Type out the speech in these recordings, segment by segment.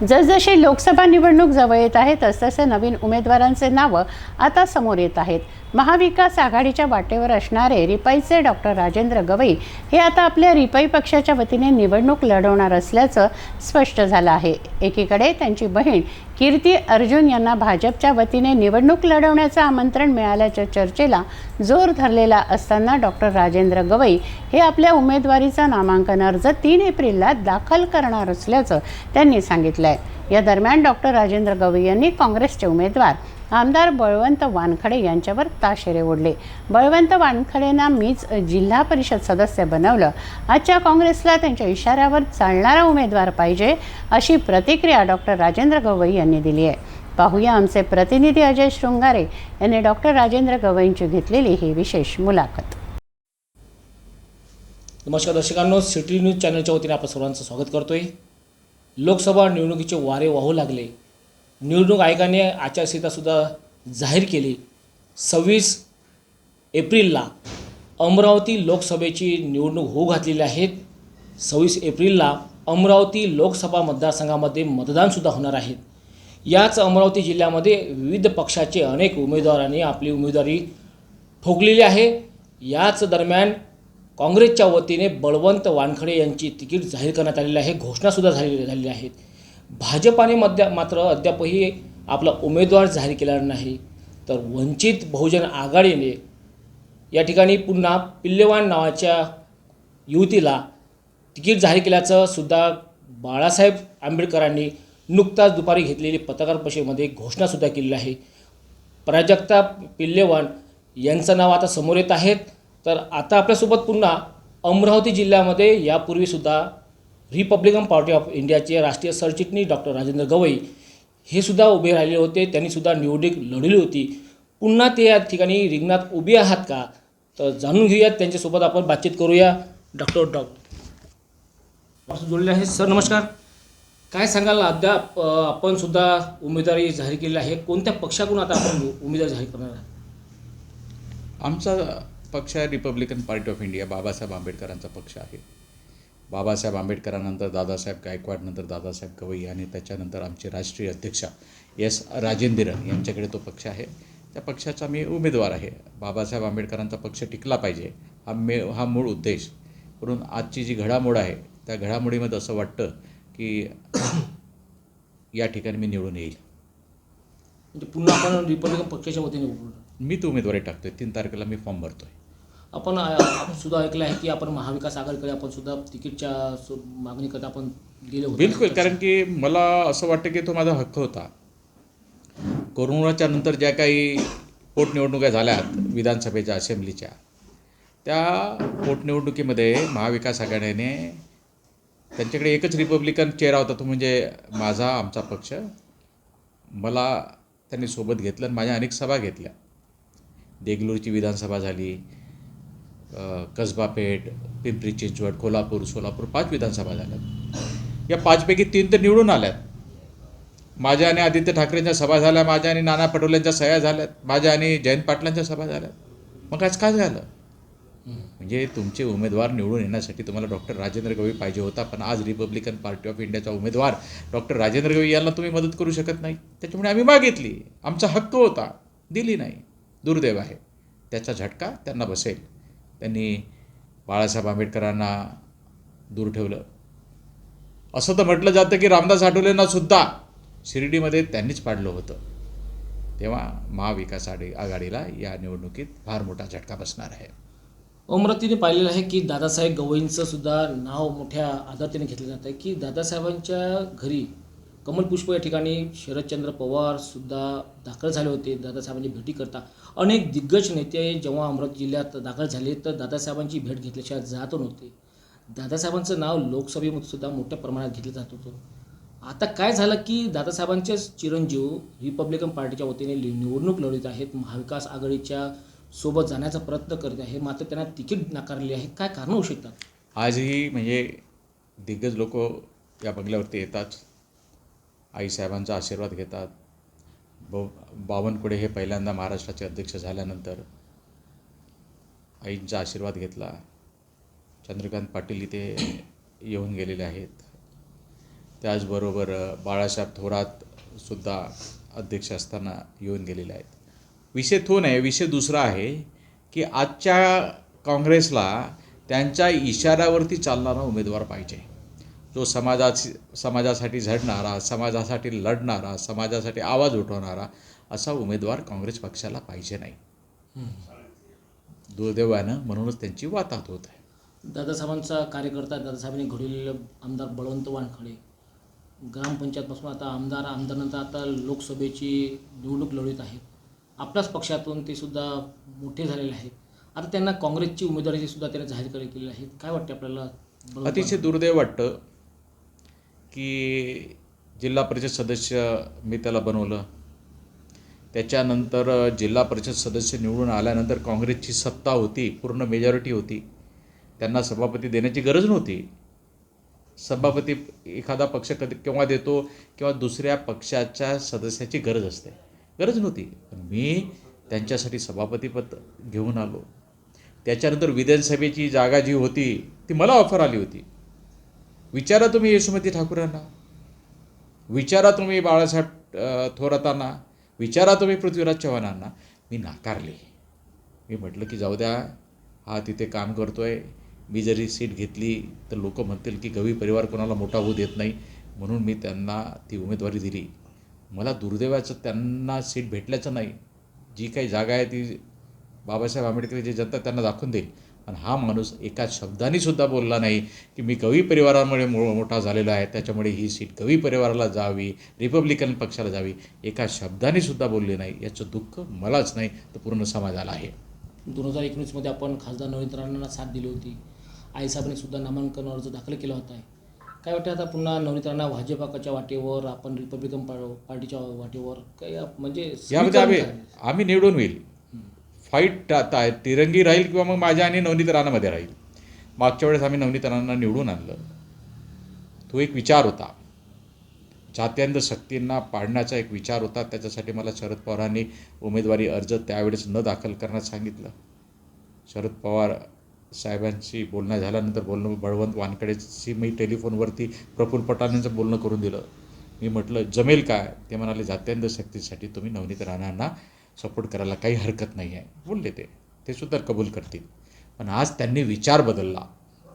जसजशी लोकसभा निवडणूक जवळ येत आहे तसतसे नवीन उमेदवारांचे नावं आता समोर येत आहेत. महाविकास आघाडीच्या वाटेवर असणारे रिपाईचे डॉक्टर राजेंद्र गवई हे आता आपल्या रिपाई पक्षाच्या वतीने निवडणूक लढवणार असल्याचं स्पष्ट झालं आहे. एकीकडे त्यांची बहीण कीर्ती अर्जुन यांना भाजपच्या वतीने निवडणूक लढवण्याचं आमंत्रण मिळाल्याच्या चर्चेला जोर धरलेला असताना डॉक्टर राजेंद्र गवई हे आपल्या उमेदवारीचा नामांकन अर्ज तीन एप्रिलला दाखल करणार असल्याचं त्यांनी सांगितलं आहे या दरम्यान डॉक्टर राजेंद्र गवई यांनी काँग्रेसचे उमेदवार आमदार बळवंत वानखडे यांच्यावर ताशेरे ओढले. बळवंत वानखडेंना मीच जिल्हा परिषद सदस्य बनवलं. आजच्या काँग्रेसला त्यांच्या इशाऱ्यावर चालणारा उमेदवार पाहिजे अशी प्रतिक्रिया डॉक्टर राजेंद्र गवई यांनी दिली आहे. पाहूया आमचे प्रतिनिधी अजय शृंगारे यांनी डॉक्टर राजेंद्र गवईंची घेतलेली ही विशेष मुलाखत. नमस्कार दर्शकांनो सिटी न्यूज चॅनलच्या वतीने आपण सर्वांचं स्वागत करतोय. लोकसभा निवडणुकीचे वारे वाहू लागले. निवडणूक आयोगाने आचारसंहितासुद्धा जाहीर केली. सव्वीस एप्रिलला अमरावती लोकसभेची निवडणूक होऊ घातलेली आहे. सव्वीस एप्रिलला अमरावती लोकसभा मतदारसंघामध्ये मतदानसुद्धा होणार आहे. याच अमरावती जिल्ह्यामध्ये विविध पक्षाचे अनेक उमेदवारांनी आपली उमेदवारी ठोकलेली आहे. याच दरम्यान काँग्रेसच्या वतीने बळवंत वानखडे यांची तिकीट जाहीर करण्यात आलेली आहे. घोषणासुद्धा झालेली झालेली आहेत. भाजपाने मध्या मात्र अद्यापही आपला उमेदवार जाहीर केलेला नाही. तर वंचित बहुजन आघाडीने या ठिकाणी पुन्हा पिल्लेवान नावाच्या युवतीला तिकीट जाहीर केल्याचं सुद्धा बाळासाहेब आंबेडकरांनी नुकताच दुपारी घेतलेली पत्रकार परिषदेमध्ये घोषणासुद्धा केलेली आहे. प्राजक्ता पिल्लेवान यांचं नाव आता समोर येत आहेत तर आता आपल्यासोबत पुन्हा अमरावती जिल्ह्यामध्ये यापूर्वीसुद्धा रिपब्लिकन पार्टी ऑफ इंडियाचे राष्ट्रीय सरचिटणीस डॉक्टर राजेंद्र गवई हे सुद्धा उभे राहिले होते. त्यांनीसुद्धा निवडणूक लढली होती. पुन्हा ते या ठिकाणी रिंगणात उभे आहात का? तर जाणून घेऊयात. त्यांच्यासोबत आपण बातचीत करूया. डॉक्टर डॉक्टर जोडले आहेत. सर नमस्कार. काय सांगाल? अद्याप आपणसुद्धा आपण सुद्धा उमेदवारी जाहीर केली आहे. कोणत्या पक्षाकडून आता आपण उमेदवार जाहीर करणार आहे आमचा पक्ष आहे Republican party of India Babasaheb आंबेडकरांचा पक्ष आहे. बाबासाहेब आंबेडकरांनंतर दादासाहेब गायकवाडनंतर दादासाहेब गवई आणि त्याच्यानंतर आमचे राष्ट्रीय अध्यक्ष एस राजेंद्रन यांच्याकडे तो पक्ष आहे. त्या पक्षाचा मी उमेदवार आहे. बाबासाहेब आंबेडकरांचा पक्ष टिकला पाहिजे. हा मे हा मूळ उद्देश. म्हणून आजची जी घडामोड आहे त्या घडामोडीमध्ये असं वाटतं की या ठिकाणी मी निवडून येईल. म्हणजे पुन्हा आपण रिपब्लिकन पक्षाच्या वतीने. मी तो उमेदवारी टाकतोय. तीन तारखेला मी फॉर्म भरतोय. आपण आपण सुद्धा ऐकलं आहे की आपण महाविकास आघाडीकडे आपण सुद्धा तिकीटच्या सु- मागणीकरता आपण गेले बिलकुल कारण की मला असं वाटतं की तो माझा हक्क होता. कोरोनाच्या नंतर ज्या काही पोटनिवडणुका झाल्यात विधानसभेच्या असेंब्लीच्या त्या पोटनिवडणुकीमध्ये महाविकास आघाडीने त्यांच्याकडे एकच रिपब्लिकन चेहरा होता तो म्हणजे माझा आमचा पक्ष. मला त्यांनी सोबत घेतलं आणि माझ्या अनेक सभा घेतल्या. देगलूरची विधानसभा झाली कसबा पेठ पिंपरी चिंचवड कोल्हापूर सोलापूर पाच विधानसभा झाल्यात. या पाचपैकी तीन तर निवडून आल्यात. माझ्या आणि आदित्य ठाकरेंच्या सभा झाल्या माझ्या आणि नाना पटोलेंच्या सह्या झाल्यात माझ्या आणि जयंत पाटलांच्या सभा झाल्यात. मग आज काय झालं? म्हणजे तुमचे उमेदवार निवडून येण्यासाठी तुम्हाला डॉक्टर राजेंद्र गवई पाहिजे होता पण आज रिपब्लिकन पार्टी ऑफ इंडियाचा उमेदवार डॉक्टर राजेंद्र गवई यांना तुम्ही मदत करू शकत नाही. त्याच्यामुळे आम्ही मागितली आमचा हक्क होता. दिली नाही. दुर्दैव आहे. त्याचा झटका त्यांना बसेल. त्यांनी बाळासाहेब आंबेडकरांना दूर ठेवलं. असं तर म्हटलं जातं की रामदास आठवलेंनासुद्धा शिर्डीमध्ये त्यांनीच पाडलं होतं. तेव्हा महाविकास आघाडी आघाडीला या निवडणुकीत फार मोठा झटका बसणार आहे. अमरावतीने पाहिलेलं आहे की दादासाहेब गवईंचं सुद्धा नाव मोठ्या आदरतेने घेतलं जातं आहे की दादासाहेबांच्या घरी कमलपुष्प या ठिकाणी शरदचंद्र पवार सुद्धा दाखल झाले होते. दादासाहेबांची भेटी करता. अनेक दिग्गज नेते जेव्हा अमरावती जिल्ह्यात दाखल झाले तर दादासाहेबांची भेट घेतल्याशिवाय जात नव्हते. दादासाहेबांचं नाव लोकसभेमध्ये सुद्धा मोठ्या प्रमाणात घेतलं जात होतं. आता काय झालं की दादासाहेबांचेच चिरंजीव रिपब्लिकन पार्टीच्या वतीने लि- निवडणूक लढवित आहेत. महाविकास आघाडीच्या सोबत जाण्याचा प्रयत्न करत आहे मात्र त्यांना तिकीट नाकारले आहे. काय कारणं होऊ शकतात? आजही म्हणजे दिग्गज लोक या बंगल्यावरती येतात. आईसाहेबांचा आशीर्वाद घेतात. ब बावनकुळे हे पहिल्यांदा महाराष्ट्राचे अध्यक्ष झाल्यानंतर आईंचा आशीर्वाद घेतला. चंद्रकांत पाटील इथे येऊन गेलेले आहेत. त्याचबरोबर बाळासाहेब थोरात सुद्धा अध्यक्ष असताना येऊन गेलेले आहेत. विषय तो नाही विषय दुसरा आहे की आजच्या काँग्रेसला त्यांच्या इशाऱ्यावरती चालणारा उमेदवार पाहिजे. जो समाजाची समाजासाठी झडणारा समाजासाठी लढणारा समाजासाठी आवाज उठवणारा असा उमेदवार काँग्रेस पक्षाला पाहिजे नाही. दुर्दैवानं म्हणूनच त्यांची वाताहत होत आहे. दादासाहेबांचा कार्यकर्ता दादासाहेबांनी घडवलेले आमदार बळवंत वानखडे ग्रामपंचायतपासून आता आमदार आमदारनंतर आता लोकसभेची निवडणूक लढवित आहेत. आपल्याच पक्षातून ते सुद्धा मोठे झालेले आहेत. आता त्यांना काँग्रेसची उमेदवारी सुद्धा त्यांनी जाहीर केली केलेली आहे काय वाटते आपल्याला? अतिशय दुर्दैव वाटतं. की जिल्हा परिषद सदस्य मी त्याला बनवलं. त्याच्यानंतर जिल्हा परिषद सदस्य निवडून आल्यानंतर काँग्रेसची सत्ता होती पूर्ण मेजॉरिटी होती. त्यांना सभापती देण्याची गरज नव्हती. सभापती एखादा पक्ष कधी केव्हा देतो किंवा दुसऱ्या पक्षाच्या सदस्याची गरज असते. गरज नव्हती. पण मी त्यांच्यासाठी सभापतीपद घेऊन आलो. त्याच्यानंतर विधानसभेची जागा जी होती ती मला ऑफर आली होती. विचारा तुम्ही यशोमती ठाकूरांना. विचारा तुम्ही बाळासाहेब थोरातांना. विचारा तुम्ही पृथ्वीराज चव्हाणांना. मी नाकारले. मी म्हटलं की जाऊ द्या हा तिथे काम करतो आहे मी जरी सीट घेतली तर लोक म्हणतील की गवी परिवार कोणाला मोठा होऊ देत नाही. म्हणून मी त्यांना ती उमेदवारी दिली. मला दुर्दैवाचं त्यांना सीट भेटल्याचं नाही. जी काही जागा आहे ती बाबासाहेब आंबेडकर जी जनता त्यांना दाखवून देईल. पण हा माणूस एका शब्दाने सुद्धा बोलला नाही की मी गवी परिवारामुळे मो मोठा झालेला आहे त्याच्यामुळे ही सीट गवी परिवाराला जावी रिपब्लिकन पक्षाला जावी एका शब्दाने सुद्धा बोलले नाही. याचं दुःख मलाच नाही तर पूर्ण समाजाला आहे. दोन हजार एकोणीसमध्ये आपण खासदार नवीन राणांना साथ दिली होती. आईसाहेबांनी सुद्धा नामांकन अर्ज दाखल केला होता. काय वाटतं आता पुन्हा नवनीत राणा भाजपाच्या वाटेवर आपण रिपब्लिकन पार्टीच्या वाटेवर काय म्हणजे यामध्ये आम्ही? आम्ही निवडून होईल फाईट आता आहे तिरंगी राहील किंवा मग माझ्या आणि नवनीत राणामध्ये राहील. मागच्या वेळेस आम्ही नवनीत राणांना निवडून आणलं. तो एक विचार होता. जात्यांध शक्तींना पाडण्याचा एक विचार होता. त्याच्यासाठी मला शरद पवारांनी उमेदवारी अर्ज त्यावेळेस न दाखल करण्यास सांगितलं. शरद पवार साहेबांशी बोलणं झाल्यानंतर बोलणं बळवंत वानकडेशी मी टेलिफोनवरती प्रफुल्ल पटालेंचं बोलणं करून दिलं. मी म्हटलं जमेल काय? ते म्हणाले जात्यांध शक्तीसाठी तुम्ही नवनीत राणांना सपोर्ट करायला काही हरकत नाही आहे बोलले ते. ते सुद्धा कबूल करतील. पण आज त्यांनी विचार बदलला.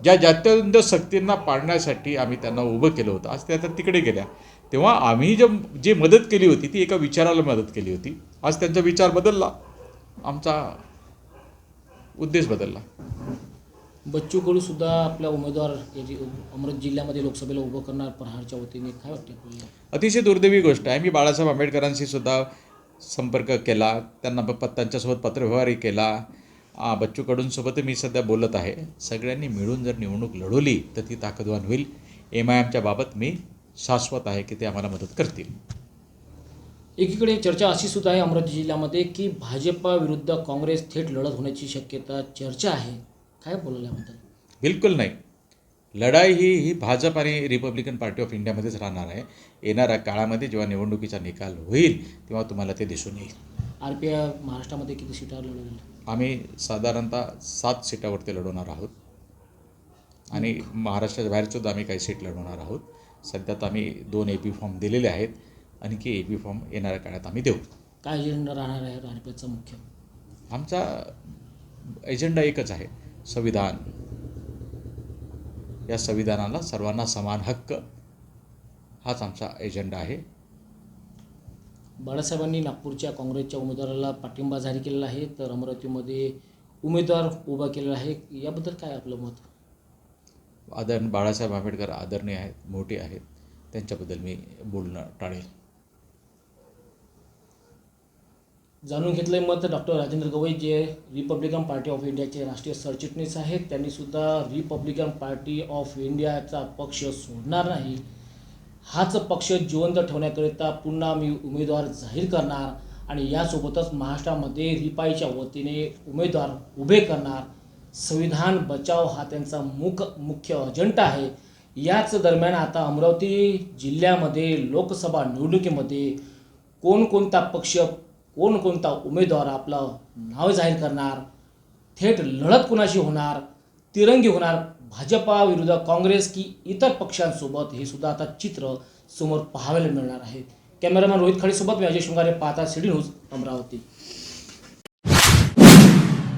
ज्या जात्यांध शक्तींना पाडण्यासाठी आम्ही त्यांना उभं केलं होतं आज त्या आता तिकडे गेल्या. तेव्हा आम्ही जे जी मदत केली होती ती एका विचाराला मदत केली होती. आज त्यांचा विचार बदलला. आमचा उद्देश बदलला. बच्चू कडू सुद्धा आपल्या उमेदवार अमरावती जिल्ह्यामध्ये लोकसभेला उभं करणार प्रहारच्या वतीने. काय वाटते अतिशय दुर्दैवी गोष्ट आहे. मी बाळासाहेब आंबेडकरांशी सुद्धा संपर्क केला त्यांना प त्यांच्यासोबत पत्रव्यवहारही केला. आ, बच्चू कडूंसोबतही मी सध्या बोलत आहे. सगळ्यांनी मिळून जर निवडणूक लढवली तर ती ताकदवान होईल. एम आय एमच्या बाबत मी शाश्वत आहे की ते आम्हाला मदत करतील. एकीकडे चर्चा अशी सुद्धा आहे अमरावती जिल्ह्यामध्ये की भाजपा विरुद्ध काँग्रेस थेट लढत होण्याची शक्यता चर्चा आहे. काय बोलायला याबद्दल? बिलकुल नाही. लढाई ही ही भाजप आणि रिपब्लिकन पार्टी ऑफ इंडियामध्येच राहणार आहे. येणाऱ्या काळामध्ये जेव्हा निवडणुकीचा निकाल होईल तेव्हा तुम्हाला ते दिसून येईल. आर पी आय महाराष्ट्रामध्ये किती सीटावर लढवेल आम्ही साधारणतः सात सीटावरती लढवणार आहोत. आणि महाराष्ट्राच्या बाहेरसुद्धा आम्ही काही सीट लढवणार आहोत. सध्या तर आम्ही दोन ए पी फॉर्म दिलेले आहेत. आणखी ए पी फॉर्म येणाऱ्या काळात आम्ही देऊ. काय एजेंडा राहणार आहे आर पी आयचा मुख्य? आमचा एजेंडा एकच आहे. संविधान या संविधानाला सर्वांना समान हक्क हाच आमचा एजेंडा आहे. बाळासाहेबांनी नागपूरच्या काँग्रेसच्या उमेदवाराला पाठिंबा जाहीर केलेला आहे तर अमरावतीमध्ये उमेदवार उभा केलेला आहे. याबद्दल काय आपलं मत? आदर बाळासाहेब आंबेडकर आदरणीय आहेत मोठे आहेत त्यांच्याबद्दल मी बोलणं टाळेल. जाणून घेतलंय मत डॉक्टर राजेंद्र गवई जे रिपब्लिकन पार्टी ऑफ इंडियाचे राष्ट्रीय सरचिटणीस आहेत. त्यांनी सुद्धा रिपब्लिकन पार्टी ऑफ इंडियाचा पक्ष सोडणार नाही. हाच पक्ष जिवंत ठेवण्याकरिता पुन्हा मी उमेदवार जाहीर करणार आणि यासोबतच महाराष्ट्रामध्ये रिपाईच्या वतीने उमेदवार उभे करणार. संविधान बचाव हा त्यांचा मुख मुख्य अजेंडा आहे. याच दरम्यान आता अमरावती जिल्ह्यामध्ये लोकसभा निवडणुकीमध्ये कोणकोणता पक्ष कोणकोणता उमेदवार आपलं नाव जाहीर करणार थेट लढत कुणाशी होणार तिरंगी होणार भाजपा विरुद्ध काँग्रेस की इतर पक्षांसोबत हे सुद्धा आता चित्र समोर पाहायला मिळणार आहे. कॅमेरामॅन रोहित खडेसोबत मी अजय शृंगारे पाहता सिडी न्यूज अमरावती.